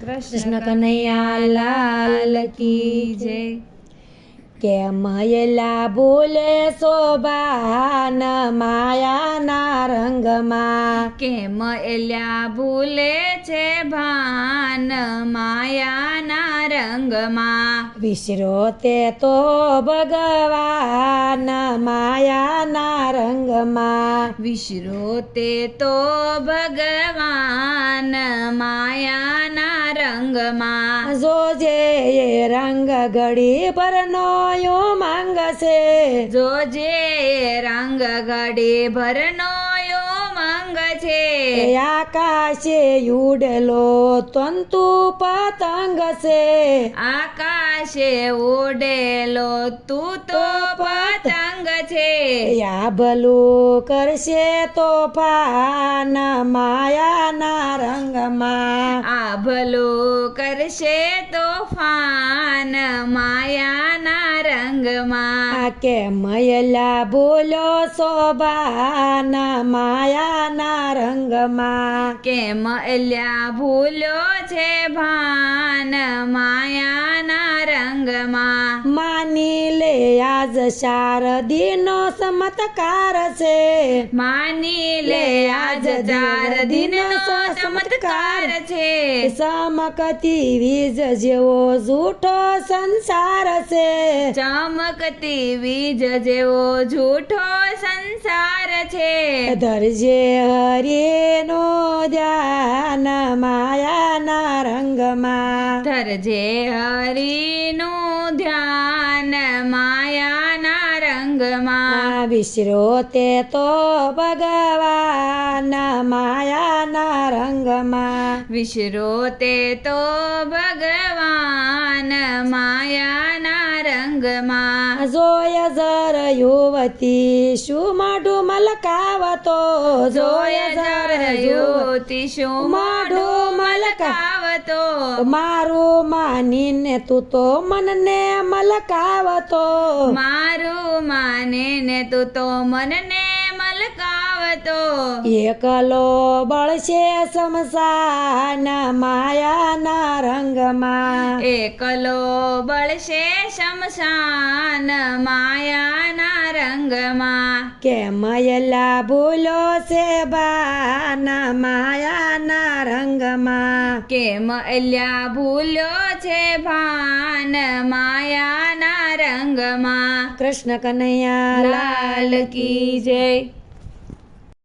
કૃષ્ણ કનૈયા લાલ કી જય. કે મયલા બોલે શોભાન માયાના રંગમાં? કેમ એલા ભૂલે છે ભાન માયાના રંગમાં? વિસરો તે તો ભગવાન માયાના રંગમાં. વિસરો તે તો ભગવાન માયાના રંગમાં જોજે એ રંગ ઘડી ભરનો યો માંગ છે જોજે રંગ ઘડી ભરનો યો માંગ છે આકાશે ઉડેલો તંતુ પતંગ છે આકાશે ઉડેલો તું તો પતંગ છે. યા ભલું કરશે તોફાન માયાના રંગમાં. આ ભલું કરશે તોફાન માયાના રંગમાં. કે મયલા બોલો શોભાન માયાના રંગમાં? કેમ એલ્યા ભૂલો છે ભાન માયાના આજ શારદીનો ચમત્કાર છે. માની લે આજ ચાર દિનનો ચમત્કાર છે. ચમકતી વીજ જેવો જૂઠો સંસાર છે. ચમકતી વીજ જેવો જૂઠો સંસાર છે. ધરજે હરિનો ધ્યાન માયાના રંગમાં. ધરજે હરિનું ધ્યાન માયાના આ તે તો ભગવાન માયાના રંગમાં વિસરો તે તો ભગવાન જોય જર યુવતી શું માઢું મલકાવતો જોય જર યુવતી શું માઢું મલકાવતો. મારું માનીને તું તો મનને મલકાવતો. મારું માને ને તું તો મનને મલકાવતો એકલો બળશે શમશાન માયાના રંગમાં. એકલો બળશે શમશાન માયાના રંગમાં. કે મયલા ભૂલો છે બાના માયાના રંગમાં? કેમ અલ્યા ભૂલ્યો છે ભાન માયાના રંગમાં? કૃષ્ણ કનૈયા લાલ કી જય.